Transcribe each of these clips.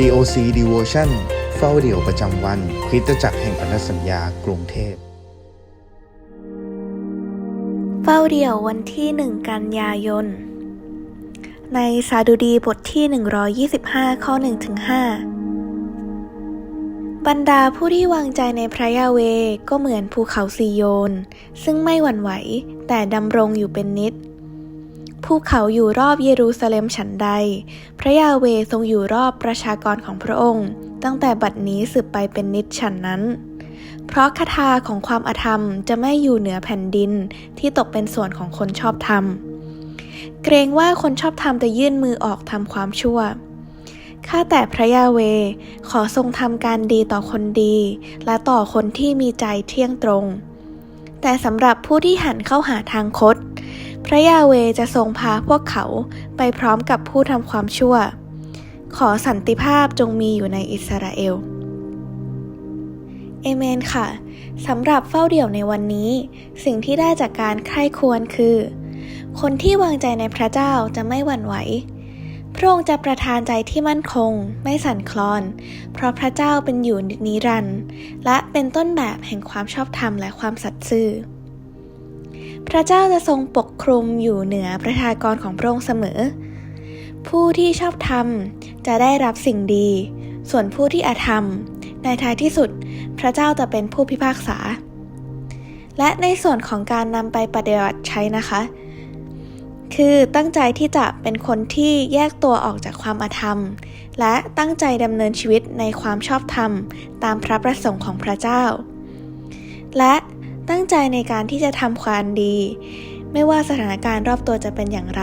COC Devotion เฝ้าเดี่ยวประจำวันคริสตจักรแห่งพันธสัญญากรุงเทพ เฝ้าเดี่ยววันที่หนึ่งกันยายน ในสาดุดีบทที่ 125 ข้อ1ถึง5บรรดาผู้ที่วางใจในพระยาเวก็เหมือนภูเขาซีโยน ซึ่งไม่หวั่นไหวแต่ดำรงอยู่เป็นนิด ภูเขาอยู่รอบเยรูซาเล็มฉันใด พระยาเวทรงอยู่รอบประชากรของพระองค์ ตั้งแต่บัดนี้สืบไปเป็นนิดฉันนั้น เพราะคาถาของความอาธรรมจะไม่อยู่เหนือแผ่นดินที่ตกเป็นส่วนของคนชอบธรรม เกรงว่าคนชอบธรรมจะยื่นมือออกทำความชั่วข้าแต่พระยาเว ขอทรงทำการดีต่อคนดี และต่อคนที่มีใจเที่ยงตรง แต่สำหรับผู้ที่หันเข้าหาทางคด พระยาเวจะทรงพาพวกเขาไปพร้อมกับผู้ทำความชั่ว ขอสันติภาพจงมีอยู่ในอิสราเอล เอเมนค่ะสำหรับเฝ้าเดี่ยวในวันนี้ สิ่งที่ได้จากการใคร่ควรคือ คนที่วางใจในพระเจ้าจะไม่หวั่นไหวพระองค์จะประทานใจที่มั่นคง ไม่สั่นคลอน เพราะพระเจ้าเป็นอยู่นิรันดร์และเป็นต้นแบบแห่งความชอบธรรมและความสัตย์ซื่อ พระเจ้าจะทรงปกคลุมอยู่เหนือประชากรของพระองค์เสมอ ผู้ที่ชอบธรรมจะได้รับสิ่งดี ส่วนผู้ที่อาธรรม ในท้ายที่สุด พระเจ้าจะเป็นผู้พิพากษา และในส่วนของการนำไปปฏิบัติใช้นะคะ คือตั้งใจที่จะเป็นคนที่แยกตัวออกจากความอาธรรม และตั้งใจดำเนินชีวิตในความชอบธรรม ตามพระประสงค์ของพระเจ้า และ ตั้งใจในการที่จะทำความดี ไม่ว่าสถานการณ์รอบตัวจะเป็นอย่างไร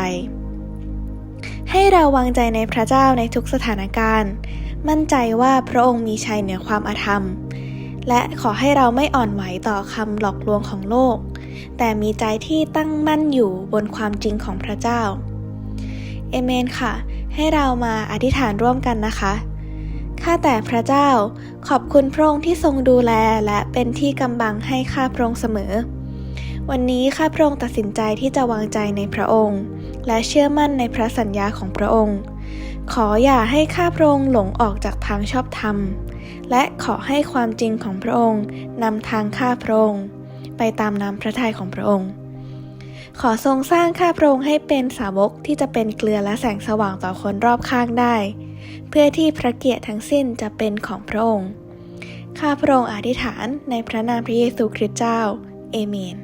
ให้เราวางใจในพระเจ้าในทุกสถานการณ์ มั่นใจว่าพระองค์มีชัยเหนือความอาธรรม และขอให้เราไม่อ่อนไหวต่อคำหลอกลวงของโลก แต่มีใจที่ตั้งมั่นอยู่บนความจริงของพระเจ้าเอเมนค่ะ ให้เรามาอธิษฐานร่วมกันนะคะ ข้าแต่พระเจ้า ขอบคุณพระองค์ที่ทรงดูแลและเป็นที่กำบังให้ข้าพระองค์เสมอ วันนี้ข้าพระองค์ตัดสินใจที่จะวางใจในพระองค์ และเชื่อมั่นในพระสัญญาของพระองค์ ขออย่าให้ข้าพระองค์หลงออกจากทางชอบธรรม และขอให้ความจริงของพระองค์นำทางข้าพระองค์ ไปตามน้ำพระทัยของพระองค์ขอทรงสร้างข้าพระองค์ให้เป็นสาวกที่จะเป็นเกลือและแสงสว่างต่อคนรอบข้างได้ เพื่อที่พระเกียรติทั้งสิ้นจะเป็นของพระองค์ ข้าพระองค์อธิษฐานในพระนามพระเยซูคริสต์เจ้า เอเมน